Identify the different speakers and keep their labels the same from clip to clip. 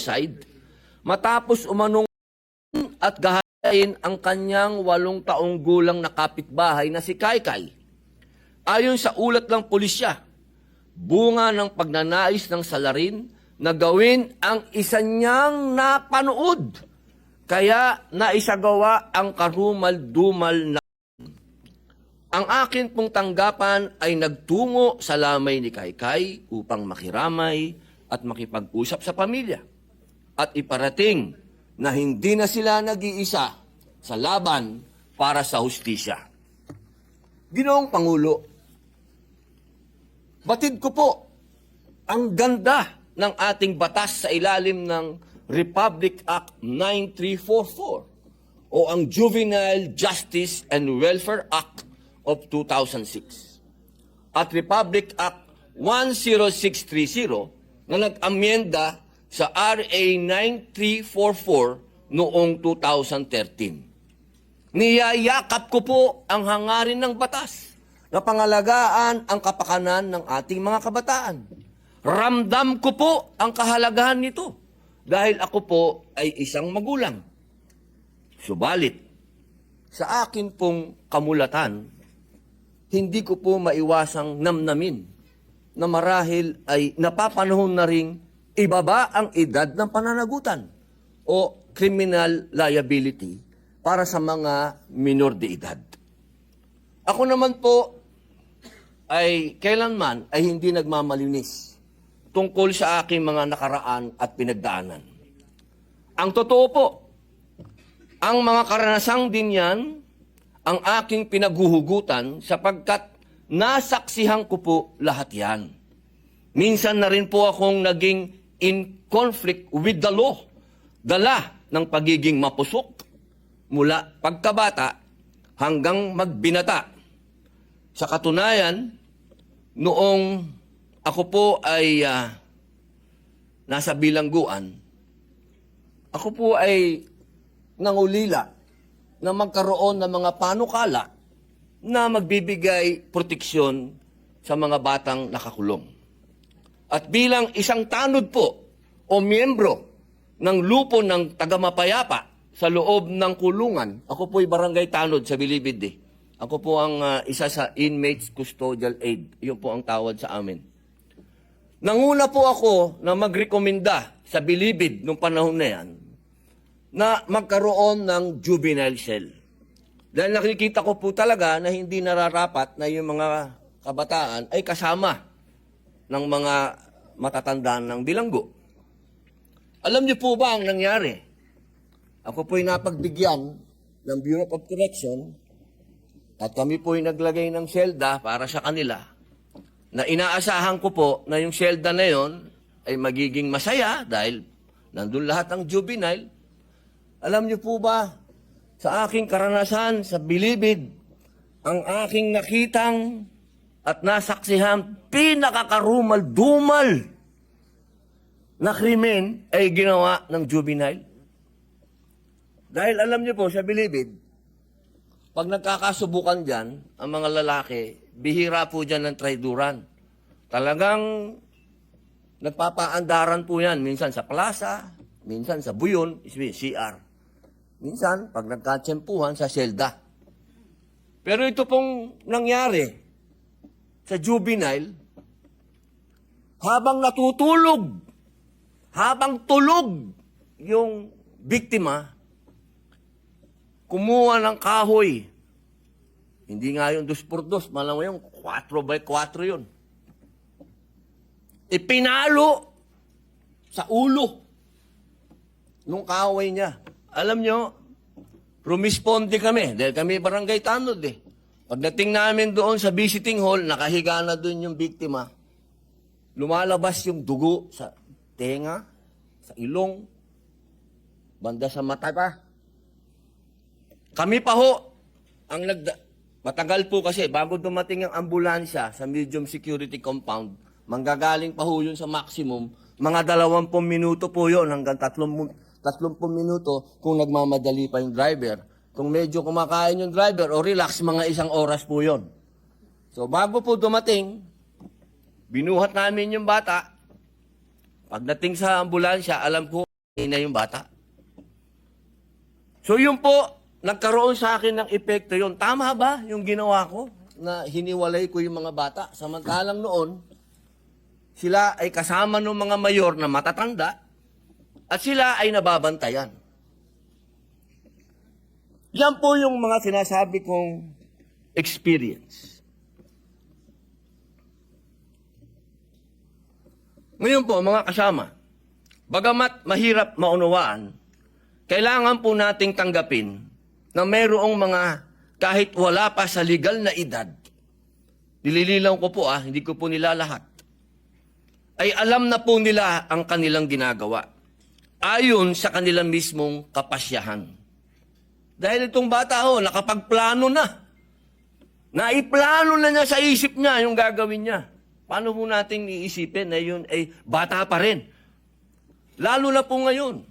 Speaker 1: suicide matapos umanong at gahayin ang kanyang walong taong gulang na kapitbahay na si Kaykay. Ayon sa ulat ng pulisya, bunga ng pagnanais ng salarin na gawin ang isa niyang napanood. Kaya naisagawa ang karumal-dumal na ang akin pong tanggapan ay nagtungo sa lamay ni Kaykay upang makiramay at makipag-usap sa pamilya at iparating na hindi na sila nag-iisa sa laban para sa hustisya. Ginoong Pangulo, batid ko po ang ganda ng ating batas sa ilalim ng Republic Act 9344 o ang Juvenile Justice and Welfare Act of 2006 at Republic Act 10630 na nag-amyenda sa RA 9344 noong 2013. Niyayakap ko po ang hangarin ng batas na pangalagaan ang kapakanan ng ating mga kabataan. Ramdam ko po ang kahalagahan nito dahil ako po ay isang magulang. Subalit, sa akin pong kamulatan, hindi ko po maiwasang namnamin na marahil ay napapanahon na ring ibaba ang edad ng pananagutan o criminal liability para sa mga minor de edad. Ako naman po ay kailanman ay hindi nagmamalinis tungkol sa aking mga nakaraan at pinagdaanan. Ang totoo po, ang mga karanasang din yan ang aking pinaghuhugutan sapagkat nasaksihan ko po lahat yan. Minsan na rin po akong naging in conflict with the law. Dala ng pagiging mapusok mula pagkabata hanggang magbinata. Sa katunayan, noong ako po ay ah, nasa bilangguan, ako po ay nangulila na magkaroon ng mga panukala na magbibigay proteksyon sa mga batang nakakulong. At bilang isang tanod po o miyembro ng lupo ng tagamapayapa sa loob ng kulungan, ako po'y barangay tanod sa Bilibid eh. Ako po ang ah, isa sa inmates custodial aid. Yun po ang tawad sa amin. Nanguna po ako na magrekomenda sa Bilibid nung panahon na yan na magkaroon ng juvenile cell. Dahil nakikita ko po talaga na hindi nararapat na yung mga kabataan ay kasama ng mga matatandaan ng bilanggo. Alam niyo po ba ang nangyari? Ako po'y napagbigyan ng Bureau of Correction at kami po'y naglagay ng selda para sa kanila na inaasahan ko po na yung selda na yon ay magiging masaya dahil nandun lahat ng juvenile. Alam niyo po ba, sa aking karanasan sa Bilibid, ang aking nakitang at nasaksihan pinakakarumal-dumal na krimen ay ginawa ng juvenile. Dahil alam niyo po, sa Bilibid, pag nagkakasubukan dyan, ang mga lalaki, bihira po dyan ng traiduran. Talagang nagpapaandaran po yan. Minsan sa plaza, minsan sa buyon, CR. Minsan, pag nagkatsempuhan, sa selda. Pero ito pong nangyari sa juvenile, habang natutulog, habang tulog yung biktima, kumuha ng kahoy. Hindi nga yung dos por dos, malam mo yung 4 by 4 yun. Ipinalo sa ulo nung kahoy niya. Alam nyo, rumisponde kami dahil kami barangay tanod eh. Pagdating namin doon sa visiting hall, nakahiga na doon yung biktima. Lumalabas yung dugo sa tenga, sa ilong, banda sa mata pa. Kami pa ho, ang nagda... Matagal po kasi, bago dumating ang ambulansya sa medium security compound, manggagaling pa ho yun sa maximum, mga dalawampung minuto po yun, hanggang tatlong, tatlumpung minuto kung nagmamadali pa yung driver. Kung medyo kumakain yung driver o relax, mga isang oras po yon. So bago po dumating, binuhat namin yung bata. Pagdating sa ambulansya, alam ko na yung bata. So yun po, nagkaroon sa akin ng epekto yun. Tama ba yung ginawa ko na hiniwalay ko yung mga bata? Samantalang noon, sila ay kasama ng mga mayor na matatanda at sila ay nababantayan. Yan po yung mga sinasabi kong experience. Ngayon po, mga kasama, bagamat mahirap maunawaan, kailangan po nating tanggapin na mayroong mga kahit wala pa sa legal na edad, nilililaw ko po ah, hindi ko po nila lahat, ay alam na po nila ang kanilang ginagawa ayon sa kanilang mismong kapasyahan. Dahil itong bata ho, nakapagplano na. Naiplano na niya sa isip niya yung gagawin niya. Paano po nating iisipin na yun ay bata pa rin? Lalo na po ngayon,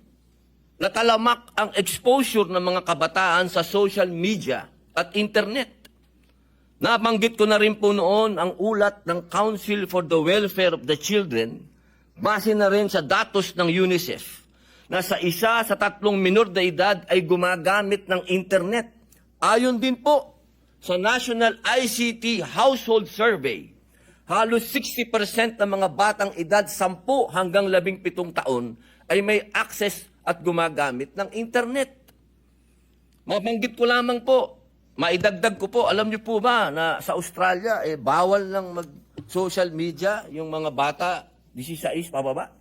Speaker 1: natalamak ang exposure ng mga kabataan sa social media at internet. Nabanggit ko na rin po noon ang ulat ng Council for the Welfare of the Children, base na rin sa datos ng UNICEF, na sa isa sa tatlong minor na edad ay gumagamit ng internet. Ayon din po sa National ICT Household Survey, halos 60% ng mga batang edad 10 hanggang 17 taon ay may access at gumagamit ng internet. Mabanggit ko lamang po, maidagdag ko po, alam niyo po ba na sa Australia, eh, bawal lang mag-social media yung mga bata 16 pababa?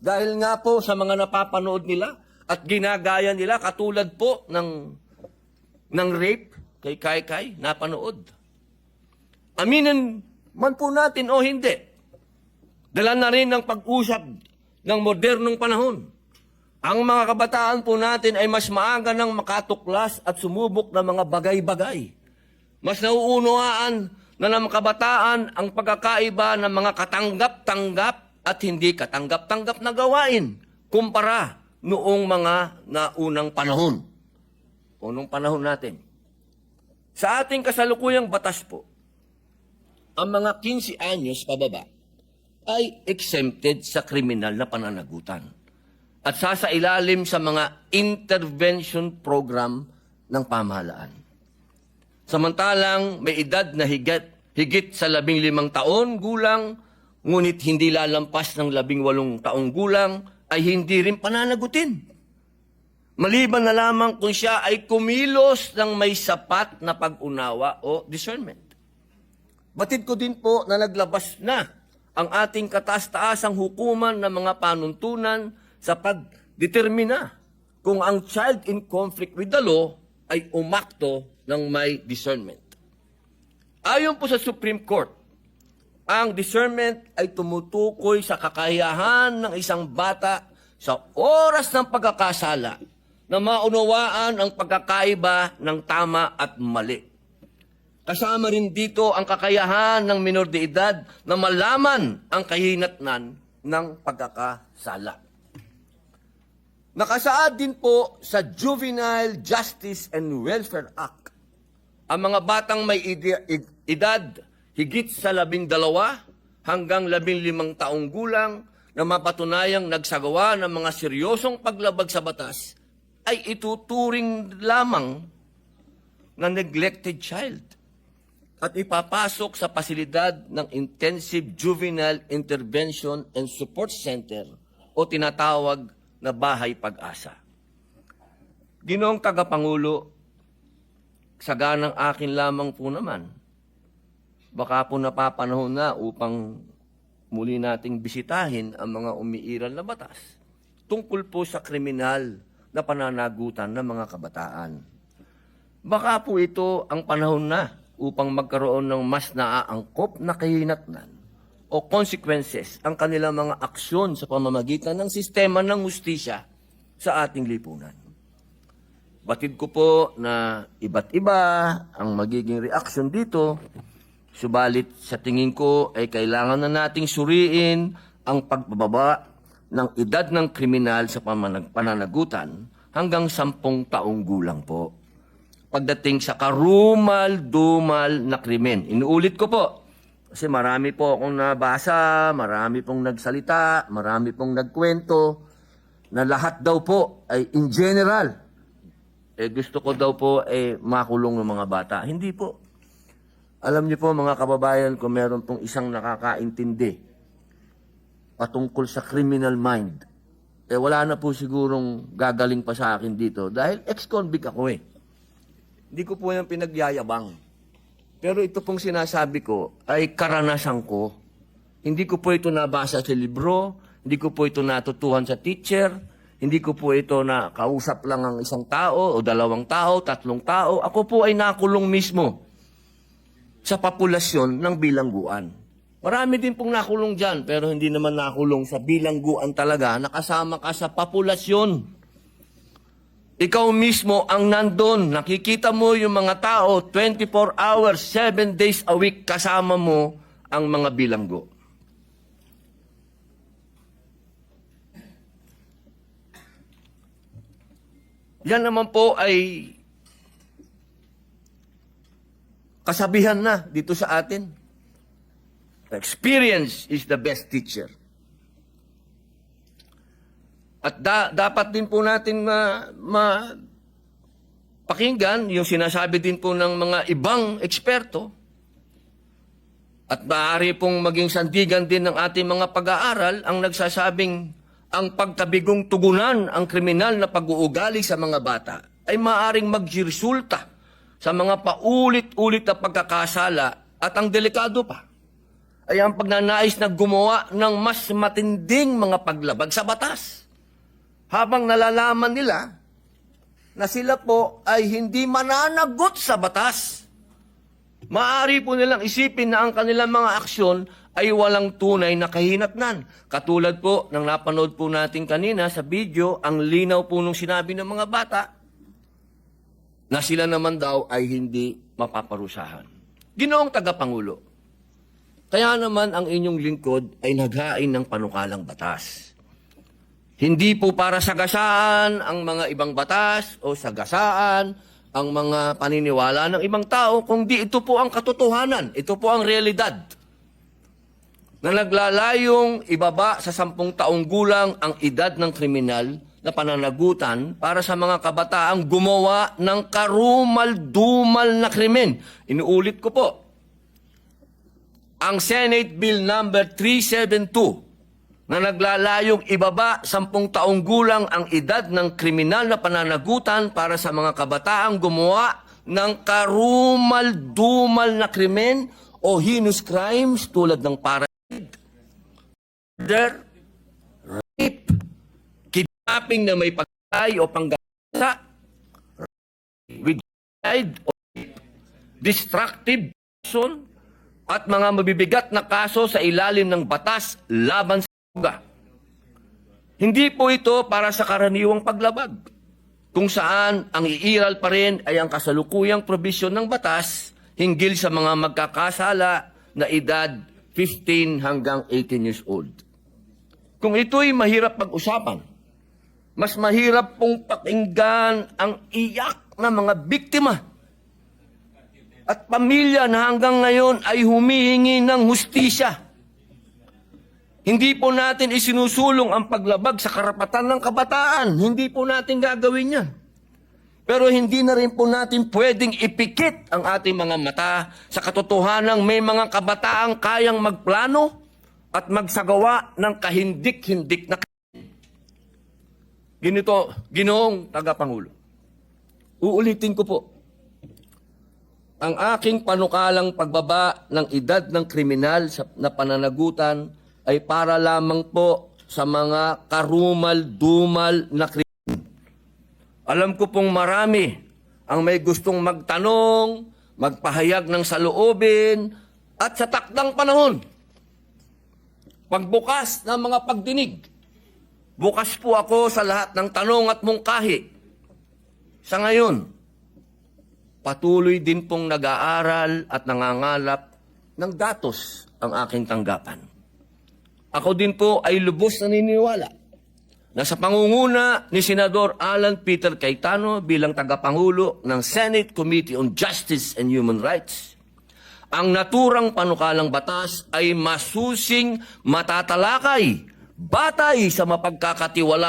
Speaker 1: Dahil nga po sa mga napapanood nila at ginagaya nila katulad po ng ng rape kay Kai Kai, napanood. Aminin man po natin o hindi. Dala na rin ng pag-usap ng modernong panahon. Ang mga kabataan po natin ay mas maaga nang makatuklas at sumubok ng mga bagay-bagay. Mas nauunawaan na ng kabataan ang pagkakaiba ng mga katanggap-tanggap at hindi katanggap-tanggap na gawain kumpara noong mga naunang panahon. O nung panahon natin. Sa ating kasalukuyang batas po, ang mga 15 anyos pababa ay exempted sa kriminal na pananagutan at sasailalim sa mga intervention program ng pamahalaan. Samantalang may edad na higit, higit sa labing limang taon gulang, ngunit hindi lalampas ng labing walong taong gulang, ay hindi rin pananagutin. Maliban na lamang kung siya ay kumilos ng may sapat na pag-unawa o discernment. Batid ko din po na naglabas na ang ating kataas-taasang hukuman ng mga panuntunan sa pagdetermina kung ang child in conflict with the law ay umakto ng may discernment. Ayon po sa Supreme Court, ang discernment ay tumutukoy sa kakayahan ng isang bata sa oras ng pagkakasala na maunawaan ang pagkakaiba ng tama at mali. Kasama rin dito ang kakayahan ng minor de edad na malaman ang kahinatnan ng pagkakasala. Nakasaad din po sa Juvenile Justice and Welfare Act ang mga batang may edad higit sa labing dalawa hanggang labing limang taong gulang na mapatunayang nagsagawa ng mga seryosong paglabag sa batas ay ituturing lamang na neglected child at ipapasok sa pasilidad ng Intensive Juvenile Intervention and Support Center o tinatawag na Bahay Pag-asa. Ginoong tagapangulo, saganang akin lamang po naman, baka po napapanahon na upang muli nating bisitahin ang mga umiiral na batas tungkol po sa kriminal na pananagutan ng mga kabataan. Baka po ito ang panahon na upang magkaroon ng mas naaangkop na kahinatnan o consequences ang kanilang mga aksyon sa pamamagitan ng sistema ng hustisya sa ating lipunan. Batid ko po na iba't iba ang magiging reaksyon dito, subalit sa tingin ko ay kailangan na nating suriin ang pagbababa ng edad ng kriminal sa pananagutan hanggang sampung taong gulang po pagdating sa karumal-dumal na krimen. Inuulit ko po, kasi marami po akong nabasa, marami pong nagsalita, marami pong nagkwento, na lahat daw po ay in general, eh gusto ko daw po eh makulong ng mga bata. Hindi po. Alam niyo po mga kababayan, kung meron pong isang nakakaintindi patungkol sa criminal mind, eh wala na po sigurong gagaling pa sa akin dito dahil ex-convict ako eh. Hindi ko po yung pinagyayabang. Pero ito pong sinasabi ko ay karanasan ko. Hindi ko po ito nabasa sa libro, hindi ko po ito natutuhan sa teacher, hindi ko po ito na kausap lang ang isang tao o dalawang tao, tatlong tao. Ako po ay nakulong mismo sa populasyon ng bilangguan. Marami din pong nakulong dyan, pero hindi naman nakulong sa bilangguan talaga, nakasama ka sa populasyon. Ikaw mismo ang nandun, nakikita mo yung mga tao, 24 hours, 7 days a week, kasama mo ang mga bilanggo. Yan naman po ay kasabihan na dito sa atin. Experience is the best teacher. At da- dapat din po natin ma, ma pakinggan yung sinasabi din po ng mga ibang eksperto at maaari pong maging sandigan din ng ating mga pag-aaral ang nagsasabing ang pagkabigong tugunan ang kriminal na pag-uugali sa mga bata ay maaring magresulta sa mga paulit-ulit na pagkakasala at ang delikado pa ay ang pagnanais na gumawa ng mas matinding mga paglabag sa batas. Habang nalalaman nila na sila po ay hindi mananagot sa batas. Maari po nilang isipin na ang kanilang mga aksyon ay walang tunay na kahinatnan. Katulad po ng napanood po natin kanina sa video, ang linaw po nung sinabi ng mga bata na sila naman daw ay hindi mapaparusahan. Ginoong tagapangulo, kaya naman ang inyong lingkod ay naghain ng panukalang batas. Hindi po para sagasaan ang mga ibang batas o sagasaan ang mga paniniwala ng ibang tao, kundi ito po ang katotohanan, ito po ang realidad. Na naglalayong ibaba sa sampung taong gulang ang edad ng kriminal na pananagutan para sa mga kabataang gumawa ng karumal-dumal na krimen. Inuulit ko po, ang Senate Bill number 372 na naglalayong ibaba sampung taong gulang ang edad ng kriminal na pananagutan para sa mga kabataang gumawa ng karumal-dumal na krimen o heinous crimes tulad ng parade, murder, kidnapping na may pagkay o panggasa, with child o destructive action, at mga mabibigat na kaso sa ilalim ng batas laban sa droga. Hindi po ito para sa karaniwang paglabag, kung saan ang iiral pa rin ay ang kasalukuyang probisyon ng batas hinggil sa mga magkakasala na edad 15 hanggang 18 years old. Kung ito'y mahirap pag-usapan, mas mahirap pong pakinggan ang iyak ng mga biktima at pamilya na hanggang ngayon ay humihingi ng hustisya. Hindi po natin isinusulong ang paglabag sa karapatan ng kabataan. Hindi po natin gagawin yan. Pero hindi na rin po natin pwedeng ipikit ang ating mga mata sa katotohanang may mga kabataang kayang magplano at magsagawa ng kahindik-hindik na Ganito, ginoong tagapangulo. Uulitin ko po, ang aking panukalang pagbaba ng edad ng kriminal sa, na pananagutan ay para lamang po sa mga karumal-dumal na krimen. Alam ko pong marami ang may gustong magtanong, magpahayag ng saloobin, at sa takdang panahon, pagbukas ng mga pagdinig, bukas po ako sa lahat ng tanong at mungkahi. Sa ngayon, patuloy din pong nag-aaral at nangangalap ng datos ang aking tanggapan. Ako din po ay lubos na naniniwala na sa pangunguna ni Senador Alan Peter Cayetano bilang tagapangulo ng Senate Committee on Justice and Human Rights, ang naturang panukalang batas ay masusing matatalakay batay sa mapagkakatiwala